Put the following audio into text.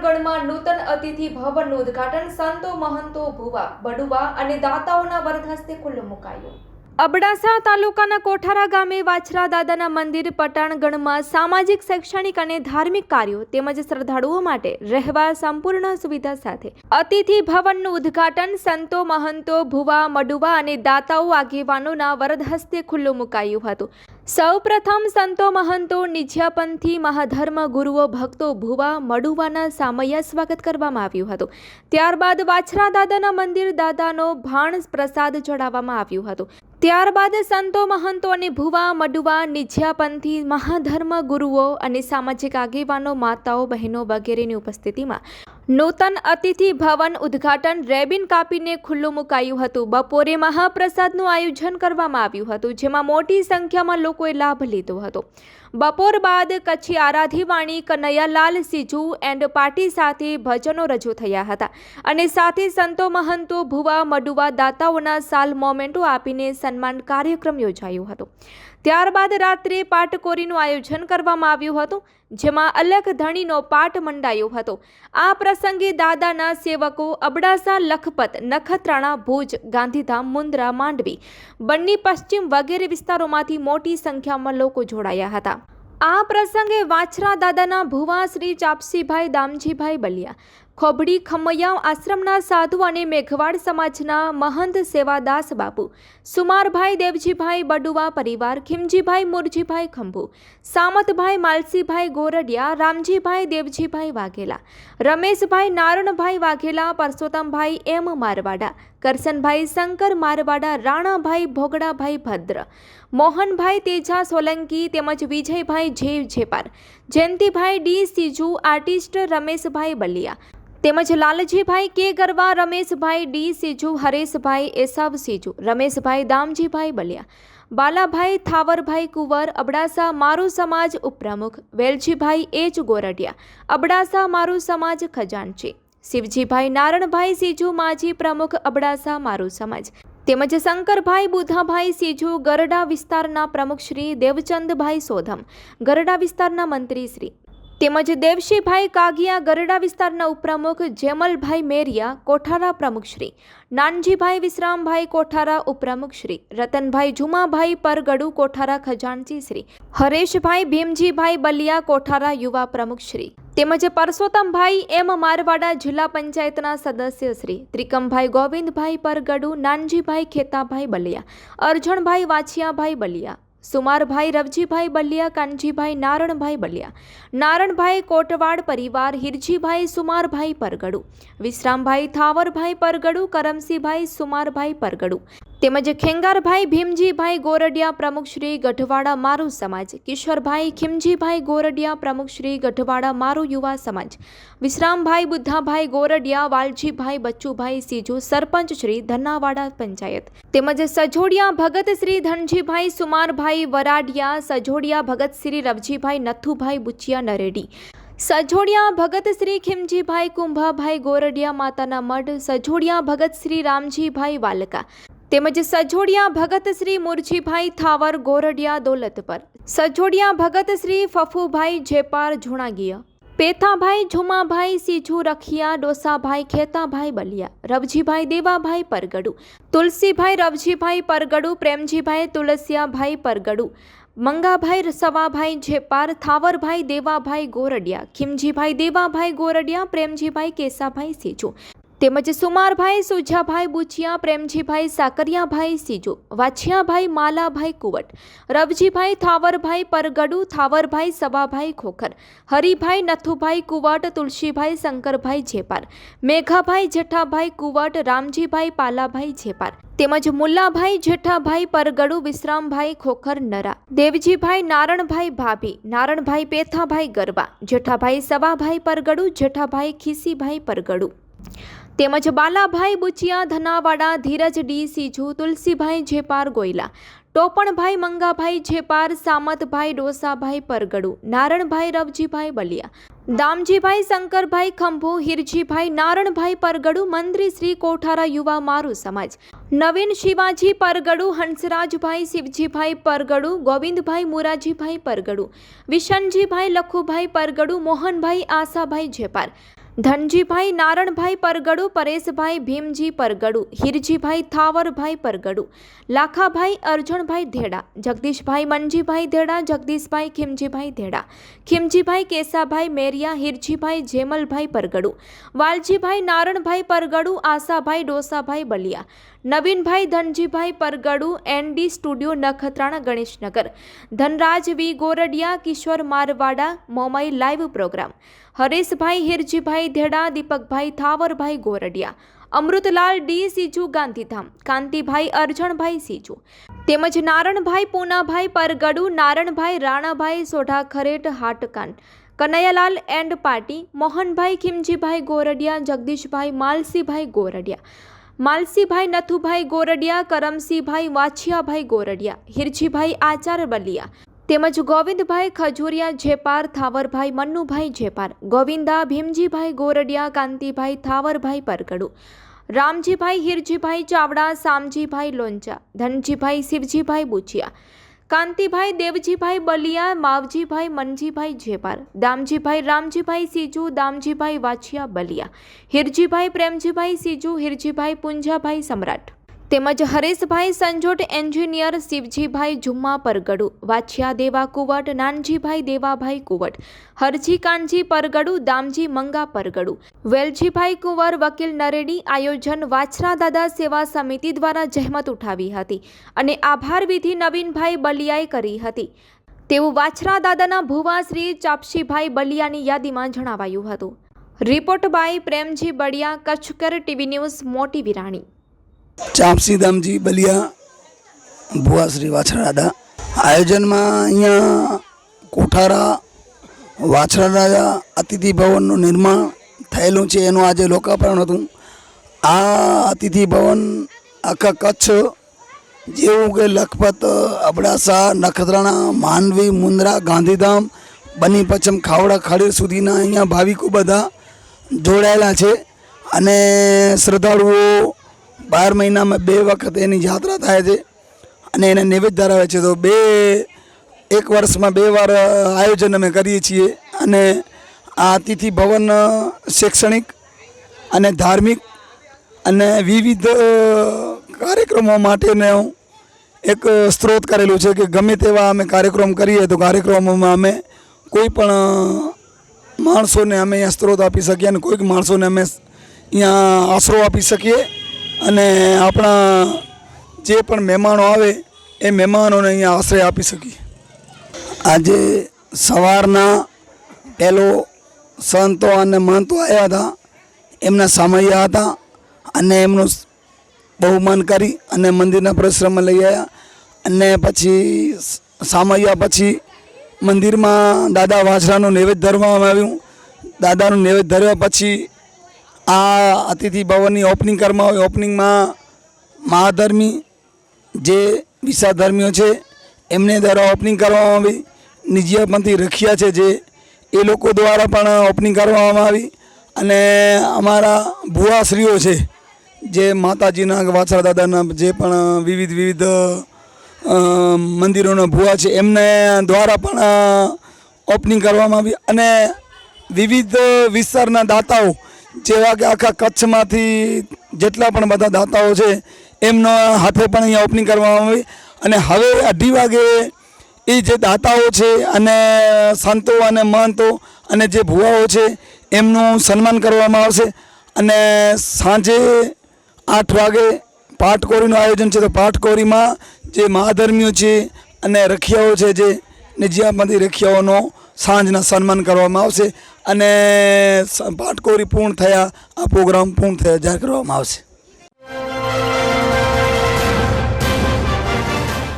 પટાણગઢમાં નૂતન અતિથિ ભવનનું ઉદ્ઘાટન સંતો મહંતો ભુવા, બડુવા અને દાતાઓના વરદ હસ્તે ખુલ્લું મુકાયું. અબડાસા તાલુકાના કોઠારા ગામે વાછરા દાદાના મંદિર પટાણગણમાં સામાજિક, શૈક્ષણિક અને ધાર્મિક કાર્યો તેમજ શ્રદ્ધાળુઓ માટે રહેવા સંપૂર્ણ સુવિધા સાથે અતિથિ ભવનનું ઉદ્ઘાટન સંતો મહંતો ભુવા મડુવા અને દાતાઓ આગેવાનોના વરદ હસ્તે ખુલ્લું મુકાયું હતું. સૌ પ્રથમ સંતો મહંતો નિજ્યાપંથી મહાધર્મ ગુરુઓ ભક્તો ભુવા મડુવાના સામૈયા સ્વાગત કરવામાં આવ્યું હતું. ત્યારબાદ વાછરા દાદાના મંદિર દાદાનો ભાણ પ્રસાદ ચડાવવામાં આવ્યું હતું. ત્યારબાદ સંતો મહંતો અને ભુવા મડુવા નિજ્યાપંથી મહાધર્મ ગુરુઓ અને સામાજિક આગેવાનો, માતાઓ, બહેનો વગેરેની ઉપસ્થિતિમાં નૂતન અતિથિ ભવન ઉદ્ઘાટન રેબિન કાપીને ખુલ્લું મુકાયું હતું. બપોરે મહાપ્રસાદનું આયોજન કરવામાં આવ્યું હતું, જેમાં મોટી સંખ્યામાં લોકોએ લાભ લીધો હતો. બપોર બાદ કચ્છી આરાધીવાણી, કનૈયાલાલ, સિજુ એન્ડ પાર્ટી સાથે ભજનો રજૂ થયા હતા. અને સાથે સંતો મહંતો, ભુવા, મડુવા દાતાઓના સાલ મોમેન્ટો આપીને સન્માન કાર્યક્રમ યોજાયો હતો. ત્યારબાદ રાત્રે પાટકોરીનું આયોજન કરવામાં આવ્યું હતું, જેમાં અલગ ધણીનો પાઠ મંડાયો હતો. આ પ્રસંગે દાદાના સેવકો અબડાસા, લખપત, નખત્રાણા, ભુજ, ગાંધીધામ, મુન્દ્રા, માંડવી બન્ની પશ્ચિમ વગેરે વિસ્તારોમાંથી મોટી સંખ્યામાં લોકો જોડાયા હતા. આ પ્રસંગે વાછરા દાદાના ભુવા શ્રી ચાપસીભાઈ દામજીભાઈ બલિયા, ખોબડી ખમૈયા આશ્રમના સાધુ અને મેઘવાડ સમાજના મહંત સેવાદાસ બાપુ, સુમારભાઈ દેવજીભાઈ બડુવા પરિવાર, ખીમજીભાઈ મુરજીભાઈ ખંભુ, સામતભાઈ માલસીભાઈ ગોરડિયા, રામજીભાઈ દેવજીભાઈ વાઘેલા, રમેશભાઈ નારણભાઈ વાઘેલા, પરસોત્તમભાઈ એમ મારવાડા કરસનભાઈ શંકર, મારવાડા રાણાભાઈ, ભોગડાભાઈ ભદ્ર, મોહનભાઈ તેજા, સોલંકી તેમજ વિજયભાઈ જેવ જેપાર જયંતિભાઈ ડી સીજુ, આર્ટિસ્ટ રમેશભાઈ બલિયા તેમજ લાલજીભાઈ કે ગરવા રમેશભાઈ ડી સીજુ, હરેશભાઈ એસાવ સીજુ, રમેશભાઈ દામજીભાઈ બલિયા, બાલાભાઈ થાવરભાઈ કુંવર, અબડાસા મારું સમાજ ઉપપ્રમુખ, વેલજીભાઈ એચ ગોરડિયા અબડાસા મારું સમાજ ખજાનચી શિવજીભાઈ નારણભાઈ સીજુ, માજી પ્રમુખ અબડાસા મારું સમાજ. તેમજ શંકરભાઈ બુધાભાઈ સીજુ, ગરડા વિસ્તારના પ્રમુખ શ્રી દેવચંદભાઈ સોધમ, ગરડા વિસ્તારના મંત્રી શ્રી તેમજ દેવશીભાઈ કાગિયા ગરડા વિસ્તારના ઉપપ્રમુખ જેમલભાઈ મેરિયા, કોઠારા પ્રમુખશ્રી, નાનજીભાઈ વિશ્રામભાઈ કોઠારા ઉપપ્રમુખશ્રી, રતનભાઈ જુમાભાઈ પરગડુ કોઠારા ખજાનચીશ્રી, હરેશભાઈ ભીમજીભાઈ બલિયા કોઠારા યુવા પ્રમુખશ્રી, તેમજ પરસોત્તમભાઈ એમ મારવાડા જિલ્લા પંચાયતના સદસ્ય શ્રી ત્રિકમભાઈ ગોવિંદભાઈ પરગડુ, નાનજીભાઈ ખેતાભાઈ બલિયા, અરજણભાઈ વાછિયાભાઈ બલિયા સુમારભાઈ, રવજીભાઈ બલિયા, કાનજીભાઈ, નારણભાઈ બલિયા. નારણભાઈ કોટવાડ પરિવાર, હિરજીભાઈ સુમારભાઈ પરગડુ. વિશ્રામભાઈ થાવરભાઈ પરગડુ, કરમસીભાઈ સુમારભાઈ પરગડુ. તેમજ ખેંગારભાઈ, ભીમજીભાઈ ગોરડિયા પ્રમુખ ગઢવાડા મારું સમાજ. કિશોરભાઈ, ખીમજીભાઈ ગોરડિયા પ્રમુખ શ્રી ગઢવાડા મારું યુવા સમાજ. વિશ્રામભાઈ, બુદ્ધાભાઈ ગોરડિયા, વાલજીભાઈ, બચ્ચુભાઈ, સીજુ, સરપંચ શ્રી ધન્નાવાડા પંચાયત. તેમજ સજોડિયા ભગત શ્રી ધનજીભાઈ, સુમારભાઈ વરાડિયા, સજોડિયા ભગતશ્રી રવજીભાઈ નથુભાઈ બુચિયા નરેડી, સજોડિયા ભગતશ્રી ખીમજીભાઈ કુંભાભાઈ ગોરડિયા માતાના મઢ, સજોડિયા ભગતશ્રી રામજીભાઈ વાલકા તેમજ સજોડિયા ભગત શ્રી મુરજીભાઈ થાવર ગોરડિયા દોલત પર સજોડિયા ભગત શ્રી ફફુભાઈ જેપાર ઝુણાગીય પેથાભાઈ, ઝુમાભાઈ સીજુ રખિયા ડોસાભાઈ, ખેતાભાઈ બલિયા, રવજીભાઈ દેવાભાઈ પરગડુ, તુલસીભાઈ, રવજીભાઈ પરગડુ, પ્રેમજીભાઈ, તુલસિયાભાઈ પરગડુ, મંગાભાઈ સવાભાઈ જેપાર, થાવરભાઈ, દેવાભાઈ ગોરડિયા, ખીમજીભાઈ, દેવાભાઈ ગોરડિયા, પ્રેમજીભાઈ કેસાભાઈ સીજુ તેમજ સુમારભાઈ, સુજાભાઈ, બુચિયા, પ્રેમજીભાઈ, સાકરિયાભાઈ, સીજુ, વાછિયાભાઈ, માલાભાઈ, કુવટ, રવજીભાઈ, થાવરભાઈ, પરગડુ, થાવરભાઈ સવાભાઈ ખોખર, હરિભાઈ, નથુભાઈ, કુવટ, તુલસીભાઈ, શંકરભાઈ, જેપાર, મેઘાભાઈ, જેઠાભાઈ, કુવટ, રામજીભાઈ, પાલાભાઈ, જેપાર, તેમજ મુલ્લાભાઈ, જેઠાભાઈ, પરગડુ, વિશ્રામભાઈ, ખોખર, નરા, દેવજીભાઈ, નારણભાઈ, ભાભી, નારણભાઈ, પેથાભાઈ, ગરબા, જેઠાભાઈ સવાભાઈ પરગડુ, જેઠાભાઈ, ખીસીભાઈ, પરગડુ તેમજ બાલાભાઈ બુચિયા, ધનાવાડા, ધીરજ ડી, સીજુ, તુલસીભાઈ જેપાર, ગોયલા, ટોપણભાઈ, મંગાભાઈ જેપાર, સામતભાઈ, ડોસાભાઈ પરગડુ, નારણભાઈ, રવજીભાઈ બલિયા, દામજીભાઈ, શંકરભાઈ ખંભુ, હિરજીભાઈ, નારણભાઈ પરગડુ, મંત્રી શ્રી કોઠારા યુવા મારું સમાજ, Navin Shivaji Paragadu, Hansrajbhai, Shivjibhai Paragadu, Govindbhai Murajibhai Paragadu, Vishanjibhai Lakhubhai Paragadu, Mohanbhai Ashabhai Jepar Dhanjibhai Naranbhai Paragadu, Pareshbhai Bhimji Paragadu, Hirjibhai Thavarbhai Paragadu, Lakhabhai Arjanbhai Dheda, Jagdishbhai Manjibhai Dheda, Jagdishbhai Khimjibhai Dheda, Khimjibhai Kesabhai Meriya, Hirjibhai Jemalbhai Paragadu, Valjibhai Naranbhai Paragadu, Ashabhai Dosabhai Baliya, Navinbhai Dhanjibhai Pargadu ND studio, Nakhatrana, Ganeshnagar, Dhanraj V Gordiya, Kishor Marvada, Momai live program Hareshbhai Hirjibhai Dheda, Dipakbhai Thavarbhai Gordiya, Amrutlal D Siju, Gandhidham, Kantibhai Arjanbhai Siju, તેમજ Naranbhai Poonabhai Pargadu, Naranbhai Ranabhai Sodha Kharet હાટકાન, Kanaiyalal and party, Mohanbhai Khimjibhai Gordiya, Jagdishbhai Malsibhai Gordiya, Malsibhai Nathubhai Gordiya, Karamsibhai Vachhiyabhai Gordiya, Hirjibhai આચાર બલિયા તેમજ ગોવિંદભાઈ ખજુરિયા, જેપાર, થાવરભાઈ, મન્નુભાઈ જેપાર, ગોવિંદા, ભીમજીભાઈ ગોરડિયા, કાંતિભાઈ, થાવરભાઈ પરગડુ, રામજીભાઈ, હિરજીભાઈ ચાવડા, સામજીભાઈ લોંચા, ધનજીભાઈ, શિવજીભાઈ બુચિયા, કાંતિભાઈ, દેવજીભાઈ બલિયા, માવજીભાઈ, મનજીભાઈ જેપાર, દામજીભાઈ, રામજીભાઈ સીજુ, દામજીભાઈ વાછિયા બલિયા, હિરજીભાઈ, પ્રેમજીભાઈ સીજુ, હિરજીભાઈ પુંજાભાઈ સમ્રાટ. તેમજ Hareshbhai Sanjot engineer Shivjibhai Jumma Pargadu Vachhiya Deva Kuvat, Nanjibhai Devabhai કુવટ Harji Kanji Pargadu, Damji મંગા Pargadu, Veljibhai કુંવર, વકીલ નરેડી આયોજન વાછરા દાદા સેવા સમિતિ દ્વારા જહેમત ઉઠાવી હતી અને આભાર વિધિ નવીનભાઈ બલિયાએ કરી હતી. તેવું વાછરા દાદાના ભુવા શ્રી ચાપશીભાઈ બલિયાની યાદીમાં જણાવાયું હતું. Report by Premji Baliya Kutchkar TV news, Moti Virani. Champsidhamji Ballia, ભુવા શ્રી વાછરા આયોજનમાં અહીંયા કોઠારા વાછરા અતિથિ ભવનનું નિર્માણ થયેલું છે. એનું આજે લોકાર્પણ હતું. આ અતિથિ ભવન આખા કચ્છ જેવું કે લખપત, અબડાસા, નખત્રાણા, માંડવી, મુન્દ્રા, ગાંધીધામ, બની પચ્છમ ખાવડા, ખાડીર સુધીના અહીંયા ભાવિકો બધા જોડાયેલા છે. અને શ્રદ્ધાળુઓ બાર મહિનામાં બે વખત એની યાત્રા થાય છે અને એને નૈવેદ્ય ધરાવે છે. તો બે, એક વર્ષમાં બે વાર આયોજન અમે કરીએ છીએ અને આ અતિથિ ભવન શૈક્ષણિક અને ધાર્મિક અને વિવિધ કાર્યક્રમો માટેનો એક સ્ત્રોત કરેલું છે કે ગમે તેવા અમે કાર્યક્રમ કરીએ તો કાર્યક્રમોમાં અમે કોઈ પણ માણસોને અમે અહીંયા સ્ત્રોત આપી શકીએ અને કોઈક માણસોને અમે અહીંયા આશરો આપી શકીએ. અને આપણા જે પણ મહેમાનો આવે, એ મહેમાનોને અહીંયા આશ્રય આપી શકીએ. આજે સવારના પહેલો સંતો અને મહંતો આવ્યા હતા. એમના સામૈયા હતા અને એમનું બહુમાન કરી અને મંદિરના પરિશ્રમમાં લઈ આવ્યા. અને પછી સામૈયા પછી મંદિરમાં દાદા વાછરાનું નૈવેદ્ય ધરવામાં આવ્યું. દાદાનું નૈવેદ્ય ધર્યા પછી આ અતિથિ ભવનની ઓપનિંગ કરવામાં આવી. ઓપનિંગમાં મહાધર્મી જે વિસાધર્મીઓ છે, એમને દ્વારા ઓપનિંગ કરવામાં આવી. નિજિયાપંથી રખિયા છે જે, એ લોકો દ્વારા પણ ઓપનિંગ કરવામાં આવી. અને અમારા ભુવાશ્રીઓ છે, જે માતાજીના વાછરા દાદાના જે પણ વિવિધ વિવિધ મંદિરોના ભુવા છે, એમને દ્વારા પણ ઓપનિંગ કરવામાં આવી. અને વિવિધ વિસ્તારના દાતાઓ જેવા કે આખા કચ્છમાંથી જેટલા પણ બધા દાતાઓ છે, એમના હાથે પણ અહીંયા ઓપનિંગ કરવામાં આવી. અને હવે અઢી વાગે એ જે દાતાઓ છે અને સંતો અને મહંતો અને જે ભુવાઓ છે, એમનું સન્માન કરવામાં આવશે. અને સાંજે આઠ વાગે પાટકોરીનું આયોજન છે, તો પાટકોરીમાં જે મહાધર્મીઓ છે અને રખિયાઓ છે જે, ને જ્યાં બધી રખિયાઓનો સાંજના સન્માન કરવામાં આવશે. અને પાટકોરી પૂર્ણ થયા આ પ્રોગ્રામ પૂર્ણ થયા જાહેર કરવામાં આવશે.